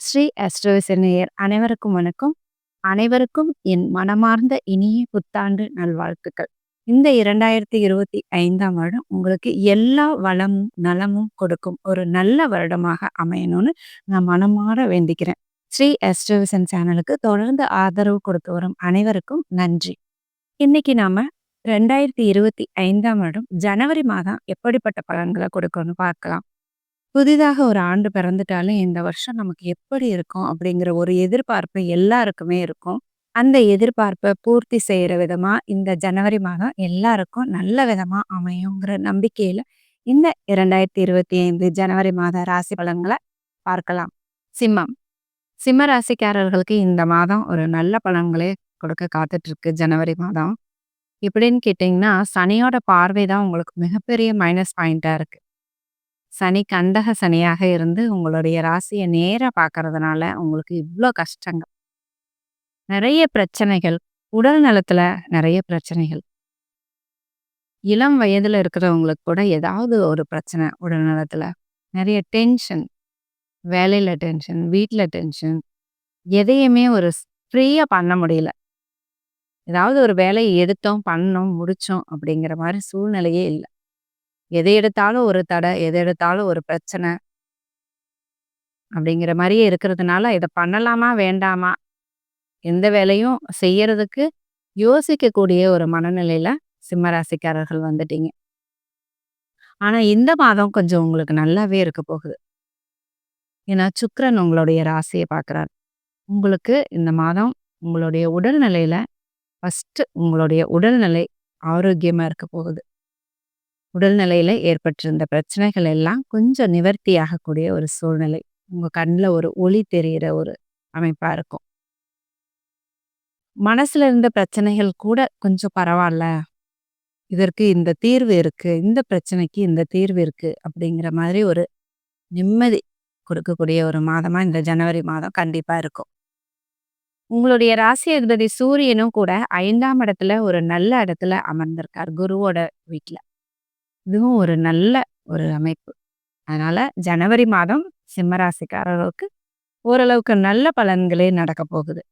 ஸ்ரீ அஸ்ட்ரோவிசனையர் அனைவருக்கும் வணக்கம். அனைவருக்கும் என் மனமார்ந்த இனிய புத்தாண்டு நல்வாழ்த்துக்கள். இந்த இரண்டாயிரத்தி இருபத்தி ஐந்தாம் வருடம் உங்களுக்கு எல்லா வளமும் நலமும் கொடுக்கும் ஒரு நல்ல வருடமாக அமையணும்னு நான் மனமாற வேண்டிக்கிறேன். ஸ்ரீ அஸ்ட்ரோவிசன் சேனலுக்கு தொடர்ந்து ஆதரவு கொடுத்து வரும் அனைவருக்கும் நன்றி. இன்னைக்கு நாம ரெண்டாயிரத்தி இருபத்தி ஐந்தாம் வருடம் ஜனவரி மாதம் எப்படிப்பட்ட பலன்களை கொடுக்கணும்னு பார்க்கலாம். புதிதாக ஒரு ஆண்டு பிறந்துட்டாலே இந்த வருஷம் நமக்கு எப்படி இருக்கும் அப்படிங்கிற ஒரு எதிர்பார்ப்பு எல்லாருக்குமே இருக்கும். அந்த எதிர்பார்ப்பை பூர்த்தி செய்யற விதமா இந்த ஜனவரி மாதம் எல்லாருக்கும் நல்ல விதமா அமையுங்கிற நம்பிக்கையில இந்த இரண்டாயிரத்தி இருபத்தி ஐந்து ஜனவரி மாத ராசி பலன்களை பார்க்கலாம். சிம்மம். சிம்ம ராசிக்காரர்களுக்கு இந்த மாதம் ஒரு நல்ல பலன்களே கொடுக்க காத்துட்டு இருக்கு ஜனவரி மாதம். எப்படின்னு கேட்டிங்கன்னா சனியோட பார்வை தான் உங்களுக்கு மிகப்பெரிய மைனஸ் பாயிண்டா இருக்கு. சனி கண்டக சனியாக இருந்து உங்களுடைய ராசியை நேராக பார்க்கறதுனால உங்களுக்கு இவ்வளோ கஷ்டங்கள் நிறைய பிரச்சனைகள் உடல் நலத்துல நிறைய பிரச்சனைகள். இளம் வயதுல இருக்கிறவங்களுக்கு கூட ஏதாவது ஒரு பிரச்சனை உடல் நலத்துல. நிறைய டென்ஷன் வேலையில டென்ஷன் வீட்டில் டென்ஷன் எதையுமே ஒரு ஃப்ரீயா பண்ண முடியல. ஏதாவது ஒரு வேலையை எடுத்தோம் பண்ணோம் முடித்தோம் அப்படிங்கிற மாதிரி சூழ்நிலையே இல்லை. எதை எடுத்தாலும் ஒரு தடை எதை எடுத்தாலும் ஒரு பிரச்சனை. அப்படிங்கிற மாதிரியே இருக்கிறதுனால இதை பண்ணலாமா வேண்டாமா? எந்த வேலையும் செய்யறதுக்கு யோசிக்கக்கூடிய ஒரு மனநிலையில சிம்மராசிக்காரர்கள் வந்துட்டீங்க. ஆனா இந்த மாதம் கொஞ்சம் உங்களுக்கு நல்லாவே இருக்க போகுது. ஏன்னா சுக்கரன் உங்களுடைய ராசியை பார்க்குறாரு. உங்களுக்கு இந்த மாதம் உங்களுடைய உடல்நிலையில ஃபஸ்ட்டு உங்களுடைய உடல்நிலை ஆரோக்கியமா இருக்க போகுது. உடல்நிலையில ஏற்பட்டிருந்த பிரச்சனைகள் எல்லாம் கொஞ்சம் நிவர்த்தி ஆகக்கூடிய ஒரு சூழ்நிலை. உங்க கண்ணில் ஒரு ஒளி தெரிகிற ஒரு அமைப்பா இருக்கும். மனசுல இருந்த பிரச்சனைகள் கூட கொஞ்சம் பரவாயில்ல இதற்கு இந்த தீர்வு இருக்கு. இந்த பிரச்சனைக்கு இந்த தீர்வு இருக்கு அப்படிங்கிற மாதிரி ஒரு நிம்மதி கொடுக்கக்கூடிய ஒரு மாதமா இந்த ஜனவரி மாதம் கண்டிப்பா இருக்கும். உங்களுடைய ராசி அதிபதி சூரியனும் கூட ஐந்தாம் இடத்துல ஒரு நல்ல இடத்துல அமர்ந்திருக்கார் குருவோட வீட்டுல இதுவும் ஒரு நல்ல ஒரு அமைப்பு. அதனால ஜனவரி மாதம் சிம்மராசிக்காரர்களுக்கு ஓரளவுக்கு நல்ல பலன்களே நடக்க போகுது.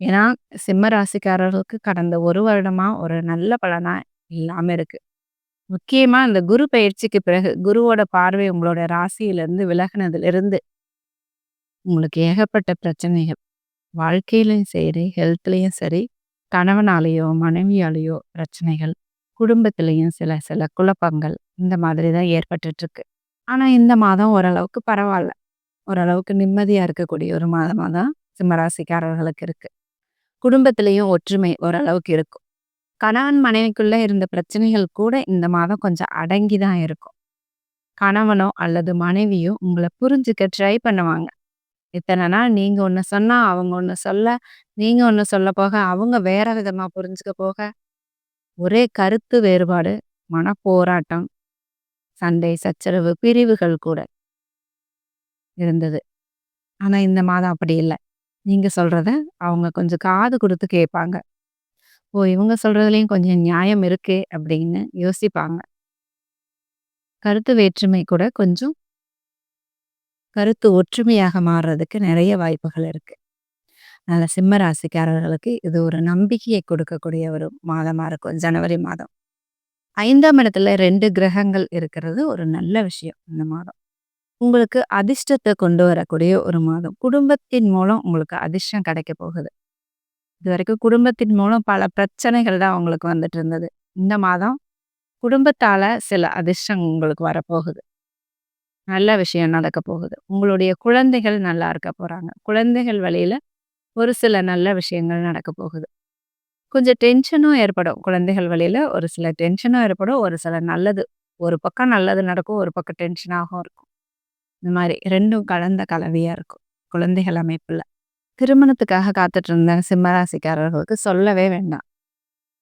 ஏன்னா சிம்ம ராசிக்காரர்களுக்கு கடந்த ஒரு வருடமா ஒரு நல்ல பலனா இல்லாம இருக்கு. முக்கியமா இந்த குரு பயிற்சிக்கு பிறகு குருவோட பார்வை உங்களோட ராசியிலிருந்து விலகினதுலேருந்து உங்களுக்கு ஏகப்பட்ட பிரச்சனைகள். வாழ்க்கையிலையும் சரி ஹெல்த்லேயும் சரி கணவனாலேயோ மனைவியாலேயோ பிரச்சனைகள் குடும்பத்திலையும் சில சில குழப்பங்கள் இந்த மாதிரி தான் ஏற்பட்டுட்ருக்கு ஆனால் இந்த மாதம் ஓரளவுக்கு பரவாயில்ல ஓரளவுக்கு நிம்மதியாக இருக்கக்கூடிய ஒரு மாதமாக தான் சிம்மராசிக்காரர்களுக்கு இருக்கு. குடும்பத்திலையும் ஒற்றுமை ஓரளவுக்கு இருக்கும். கணவன் மனைவிக்குள்ளே இருந்த பிரச்சனைகள் கூட இந்த மாதம் கொஞ்சம் அடங்கி தான் இருக்கும். கணவனோ அல்லது மனைவியோ உங்களை புரிஞ்சுக்க ட்ரை பண்ணுவாங்க. இத்தனை நாள் நீங்கள் ஒன்று சொன்னால் அவங்க ஒன்று சொல்ல நீங்கள் ஒன்று சொல்ல போக அவங்க வேற விதமாக புரிஞ்சுக்க போக ஒரே கருத்து வேறுபாடு மனப்போராட்டம் சண்டை சச்சரவு பிரிவுகள் கூட இருந்தது. ஆனா இந்த மாதம் அப்படி இல்லை. நீங்க சொல்கிறத அவங்க கொஞ்சம் காது கொடுத்து கேட்பாங்க ஓ இவங்க சொல்கிறதுலேயும் கொஞ்சம் நியாயம் இருக்கே அப்படின்னு யோசிப்பாங்க. கருத்து வேற்றுமை கூட கொஞ்சம் கருத்து ஒற்றுமையாக மாறுறதுக்கு நிறைய வாய்ப்புகள் இருக்கு. அதனால சிம்ம ராசிக்காரர்களுக்கு இது ஒரு நம்பிக்கையை கொடுக்கக்கூடிய ஒரு மாதமா இருக்கும். ஜனவரி மாதம். ஐந்தாம் இடத்துல ரெண்டு கிரகங்கள் இருக்கிறது ஒரு நல்ல விஷயம் இந்த மாதம். உங்களுக்கு அதிர்ஷ்டத்தை கொண்டு வரக்கூடிய ஒரு மாதம். குடும்பத்தின் மூலம் உங்களுக்கு அதிர்ஷ்டம் கிடைக்க போகுது. இது வரைக்கும் குடும்பத்தின் மூலம் பல பிரச்சனைகள் தான் உங்களுக்கு வந்துட்டு இருந்தது. இந்த மாதம் குடும்பத்தால சில அதிர்ஷ்டம் உங்களுக்கு வரப்போகுது. நல்ல விஷயம் நடக்க போகுது. உங்களுடைய குழந்தைகள் நல்லா இருக்க போறாங்க. குழந்தைகள் வழியில ஒரு சில நல்ல விஷயங்கள் நடக்க போகுது. கொஞ்சம் டென்ஷனும் ஏற்படும். குழந்தைகள் வழியில ஒரு சில டென்ஷனும் ஏற்படும். ஒரு சில நல்லது ஒரு பக்கம் நல்லது நடக்கும் ஒரு பக்கம் டென்ஷனாகவும் இருக்கும். இந்த மாதிரி ரெண்டும் கலந்த கலவையா இருக்கும். குழந்தைகள் அமைப்புல. திருமணத்துக்காக காத்துட்டு இருந்த சிம்மராசிக்காரர்களுக்கு சொல்லவே வேண்டாம்.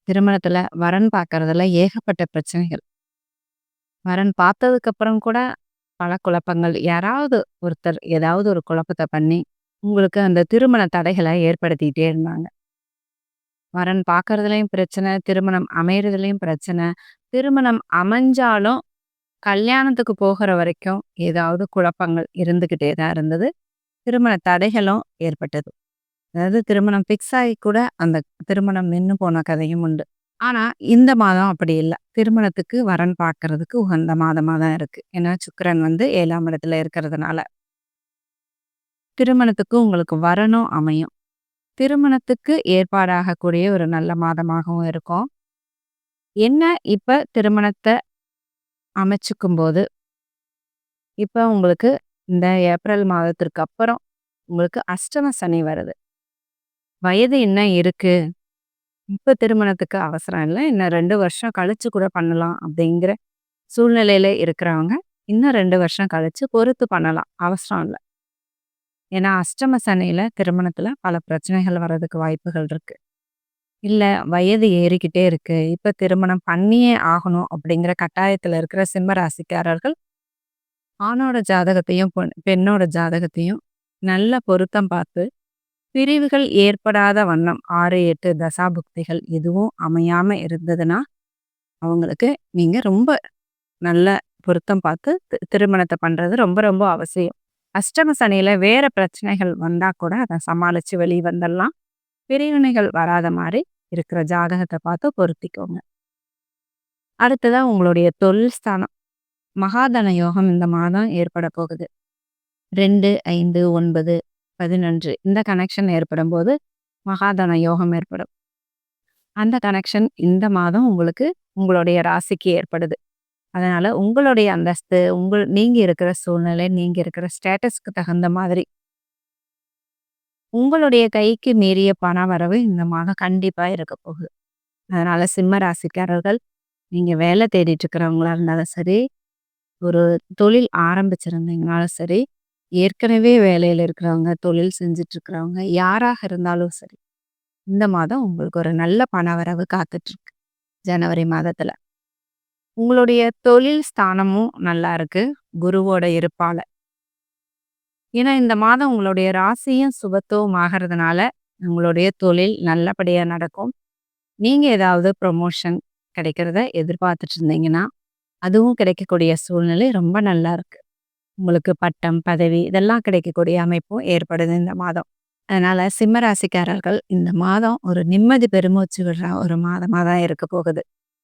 திருமணத்துல வரன் பார்க்கறதுல ஏகப்பட்ட பிரச்சனைகள். வரன் பார்த்ததுக்கு அப்புறம் கூட பல குழப்பங்கள். யாராவது ஒருத்தர் ஏதாவது ஒரு குழப்பத்தை பண்ணி உங்களுக்கு அந்த திருமண தடைகளை ஏற்படுத்திக்கிட்டே இருந்தாங்க. வரன் பார்க்கறதுலயும் பிரச்சனை திருமணம் அமையறதுலயும் பிரச்சனை. திருமணம் அமைஞ்சாலும் கல்யாணத்துக்கு போகிற வரைக்கும் ஏதாவது குழப்பங்கள் இருந்துக்கிட்டே தான் இருந்தது. திருமண தடைகளும் ஏற்பட்டது. அதாவது திருமணம் ஃபிக்ஸ் ஆகி கூட அந்த திருமணம் நின்று போன கதையும் உண்டு. ஆனா இந்த மாதம் அப்படி இல்லை. திருமணத்துக்கு வரன் பார்க்கறதுக்கு உகந்த மாதமா தான் இருக்கு. ஏன்னா சுக்கிரன் வந்து ஏழாம் இடத்துல இருக்கிறதுனால. திருமணத்துக்கு உங்களுக்கு வரணும் அமையும். திருமணத்துக்கு ஏற்பாடாகக்கூடிய ஒரு நல்ல மாதமாகவும் இருக்கும். என்ன இப்போ திருமணத்தை அமைச்சுக்கும் போது இப்போ உங்களுக்கு இந்த ஏப்ரல் மாதத்திற்கு அப்புறம் உங்களுக்கு அஷ்டம சனி வருது. வயது என்ன இருக்கு? இப்போ திருமணத்துக்கு அவசரம் இல்லை. இன்னும் ரெண்டு வருஷம் கழிச்சு கூட பண்ணலாம் அப்படிங்கிற சூழ்நிலையில இருக்கிறவங்க இன்னும் ரெண்டு வருஷம் கழிச்சு பொறுத்து பண்ணலாம். அவசரம் இல்லை. ஏன்னா அஷ்டம சனையில் திருமணத்தில் பல பிரச்சனைகள் வர்றதுக்கு வாய்ப்புகள் இருக்கு. இல்லை வயது ஏறிக்கிட்டே இருக்கு. இப்போ திருமணம் பண்ணியே ஆகணும் அப்படிங்கிற கட்டாயத்தில் இருக்கிற சிம்ம ராசிக்காரர்கள் ஆணோட ஜாதகத்தையும் பொன்- பெண்ணோட ஜாதகத்தையும் நல்ல பொருத்தம் பார்த்து பிரிவுகள் ஏற்படாத வண்ணம் ஆறு எட்டு தசாபுக்திகள் எதுவும் அமையாமல் இருந்ததுன்னா அவங்களுக்கு நீங்கள் ரொம்ப நல்ல பொருத்தம் பார்த்து தி- திருமணத்தை பண்ணுறது ரொம்ப ரொம்ப அவசியம். அஷ்டம சனியில வேற பிரச்சனைகள் வந்தா கூட அதை சமாளிச்சு வெளியே வந்துடலாம் பிரிவினைகள் வராத மாதிரி இருக்கிற ஜாதகத்தை பார்த்து பொருத்திக்கோங்க. அடுத்ததா உங்களுடைய தொழில் ஸ்தானம். மகாதன யோகம் இந்த மாதம் ஏற்பட போகுது. ரெண்டு ஐந்து ஒன்பது பதினொன்று இந்த கனெக்ஷன் ஏற்படும் போது மகாதன யோகம் ஏற்படும். அந்த கனெக்ஷன் இந்த மாதம் உங்களுக்கு உங்களுடைய ராசிக்கு ஏற்படுது. அதனால் உங்களுடைய அந்தஸ்து உங்கள் நீங்கள் இருக்கிற சூழ்நிலை நீங்கள் இருக்கிற ஸ்டேட்டஸ்க்கு தகுந்த மாதிரி. உங்களுடைய கைக்கு மீறிய பண வரவு இந்த மாதம் கண்டிப்பாக இருக்க போகுது. அதனால் சிம்ம ராசிக்காரர்கள் நீங்கள் வேலை தேடிட்டு இருக்கிறவங்களா இருந்தாலும் சரி ஒரு தொழில் ஆரம்பிச்சிருந்தீங்கனாலும் சரி ஏற்கனவே வேலையில் இருக்கிறவங்க தொழில் செஞ்சுட்டு இருக்கிறவங்க யாராக இருந்தாலும் சரி இந்த மாதம் உங்களுக்கு ஒரு நல்ல பண வரவு காத்துட்ருக்கு ஜனவரி மாதத்தில். உங்களுடைய தொழில் ஸ்தானமும் நல்லா இருக்கு. குருவோட இருப்பால. ஏன்னா இந்த மாதம் உங்களுடைய ராசியும் சுபத்துவம் ஆகிறதுனால உங்களுடைய தொழில் நல்லபடியாக நடக்கும். நீங்கள் ஏதாவது ப்ரொமோஷன் கிடைக்கிறத எதிர்பார்த்துட்டு இருந்தீங்கன்னா அதுவும் கிடைக்கக்கூடிய சூழ்நிலை ரொம்ப நல்லா இருக்கு. உங்களுக்கு பட்டம் பதவி இதெல்லாம் கிடைக்கக்கூடிய அமைப்பும் ஏற்படுது இந்த மாதம். அதனால சிம்ம ராசிக்காரர்கள் இந்த மாதம் ஒரு நிம்மதி பெருமூச்சு விடுற ஒரு மாதமாக தான் இருக்க போகுது.